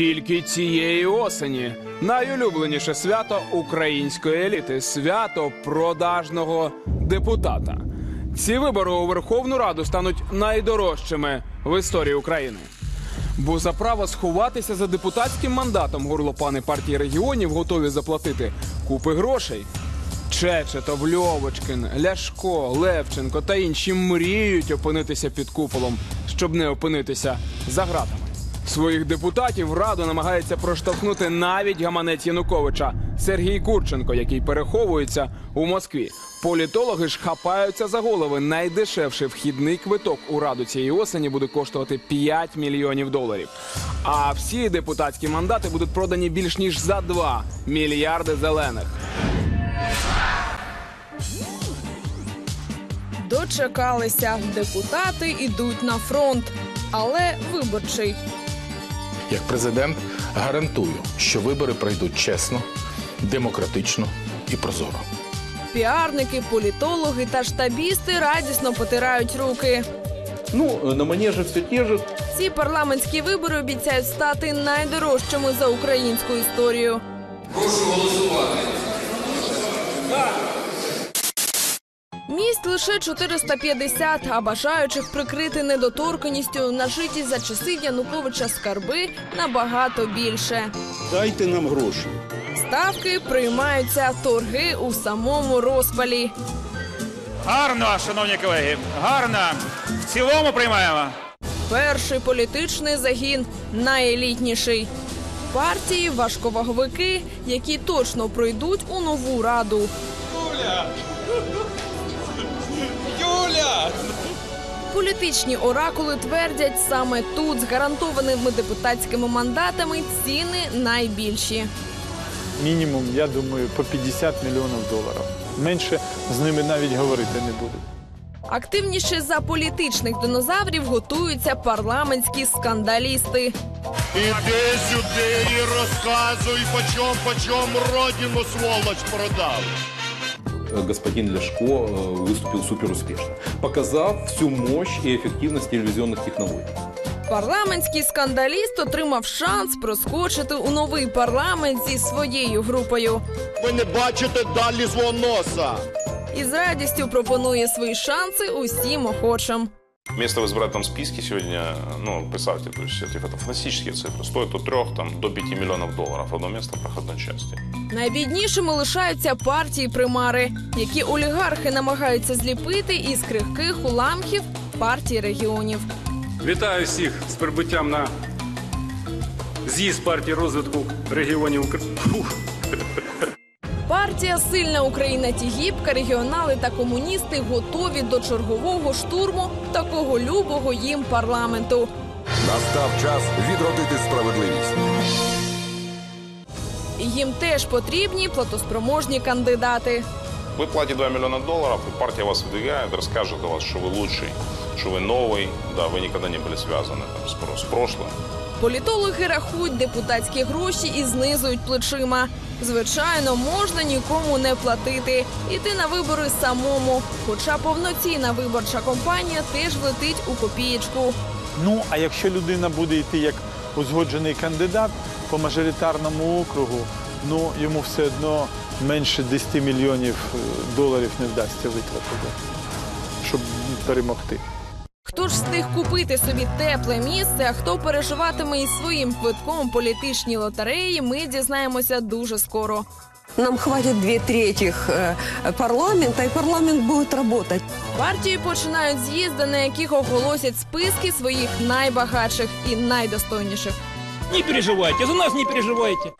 Тільки цієї осені найулюбленіше свято української еліти свято продажного депутата. Ці вибори у Верховну Раду стануть найдорожчими в історії України. Бо за право сховатися за депутатським мандатом горлопани партії регіонів готові заплатити купи грошей. Чечетов, Льовочкин, Ляшко, Левченко та інші мріють опинитися під куполом, щоб не опинитися за ґратами. Своїх депутатів раду намагається проштовхнути навіть гаманець Януковича Сергій Курченко, який переховується у Москві. Політологи ж хапаються за голови. Найдешевший вхідний квиток у раду цієї осені буде коштувати 5 мільйонів доларів. А всі депутатські мандати будуть продані більш ніж за 2 мільярди зелених. Дочекалися. Депутати йдуть на фронт, але виборчий. Як президент гарантую, що вибори пройдуть чесно, демократично і прозоро. Піарники, політологи та штабісти радісно потирають руки. Ну, на манеже все те же. Ці парламентські вибори обіцяють стати найдорожчими за українську історію. Місць лише 450, а бажаючих прикрити недоторканістю нажиті за часи Януковича скарби набагато більше. Дайте нам гроші. Ставки приймаються торги у самому розпалі. Гарно, шановні колеги, гарно. В цілому приймаємо. Перший політичний загін найелітніший. Партії важковаговики, які точно пройдуть у нову раду. Політичні оракули твердять, саме тут з гарантованими депутатськими мандатами ціни найбільші. мінімум, я думаю, по 50 мільйонів доларів. Менше з ними навіть говорити не буду. Активніше за політичних динозаврів готуються парламентські скандалісти. Іди сюди і розказуй, почом, почом родину сволоч продав. Э, Господин Ляшко э, выступил супер успешно, показав всю мощь и эффективность телевизионных технологий. Парламентський скандаліст отримав шанс проскочити у новий парламент зі своєю групою. Ви не бачите далі свого носа. І з радістю пропонує свої шанси усім охочим. Место в избирательном списке сегодня, ну, представьте, то есть это фантастические цифры. Стоит от 3 там, до 5 миллионов долларов одно место в проходной части. Найбіднішими лишаються партії примари, які олігархи намагаються зліпити із крихких уламків партії регіонів. Вітаю всіх з прибуттям на з'їзд партії розвитку регіонів України. Партія Сильна Україна Тігіпка, регіонали та комуністи готові до чергового штурму такого любого їм парламенту. Настав час відродити справедливість. І Їм теж потрібні платоспроможні кандидати. Вы платите 2 миллиона долларов, и партия вас выдвигает, расскажет о вас, что вы лучший, что вы новый, да, вы никогда не были связаны там, с, про- с прошлым. Політологи рахують депутатські гроші і знизують плечима. Звичайно, можна нікому не платити, іти на вибори самому. Хоча повноцінна виборча кампанія теж влетить у копієчку. Ну, а якщо людина буде йти як узгоджений кандидат по мажоритарному округу, ну йому все одно менше 10 мільйонів е, доларів не вдасться витратити, щоб перемогти. Хто ж встиг купити собі тепле місце, а хто переживатиме із своїм квитком політичній лотереї, ми дізнаємося дуже скоро. Нам хватит две трети э, парламента, и парламент будет работать. Партії починають з'їзди, на яких оголосять списки своїх найбагатших і найдостойніших. Не переживайте, за нас не переживайте.